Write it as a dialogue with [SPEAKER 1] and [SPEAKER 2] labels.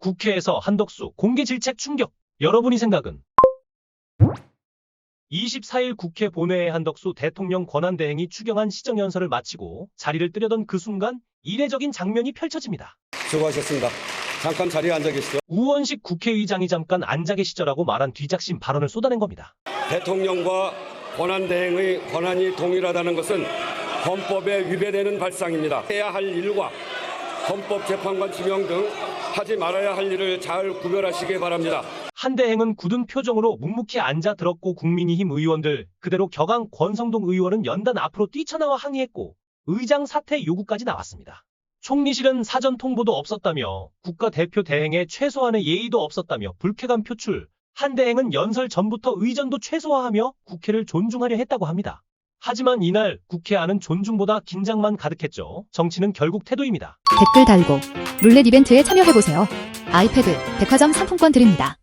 [SPEAKER 1] 국회에서 한덕수 공개 질책 충격. 여러분이 생각은? 24일 국회 본회의 한덕수 대통령 권한대행이 추경안 시정연설을 마치고 자리를 뜨려던 그 순간 이례적인 장면이 펼쳐집니다.
[SPEAKER 2] 수고하셨습니다. 잠깐 자리에 앉아 계시죠.
[SPEAKER 1] 우원식 국회의장이 잠깐 앉아 계시죠라고 말한 뒤작심 발언을 쏟아낸 겁니다.
[SPEAKER 2] 대통령과 권한대행의 권한이 동일하다는 것은 헌법에 위배되는 발상입니다. 해야 할 일과 헌법재판관 지명 등 하지 말아야 할 일을 잘 구별하시기 바랍니다.
[SPEAKER 1] 한대행은 굳은 표정으로 묵묵히 앉아 들었고 국민의힘 의원들 그대로 격앙 권성동 의원은 연단 앞으로 뛰쳐나와 항의했고 의장 사퇴 요구까지 나왔습니다. 총리실은 사전 통보도 없었다며 국가대표 대행에 최소한의 예의도 없었다며 불쾌감 표출 한대행은 연설 전부터 의전도 최소화하며 국회를 존중하려 했다고 합니다. 하지만 이날 국회 안은 존중보다 긴장만 가득했죠. 정치는 결국 태도입니다.
[SPEAKER 3] 댓글 달고 룰렛 이벤트에 참여해보세요. 아이패드, 백화점 상품권 드립니다.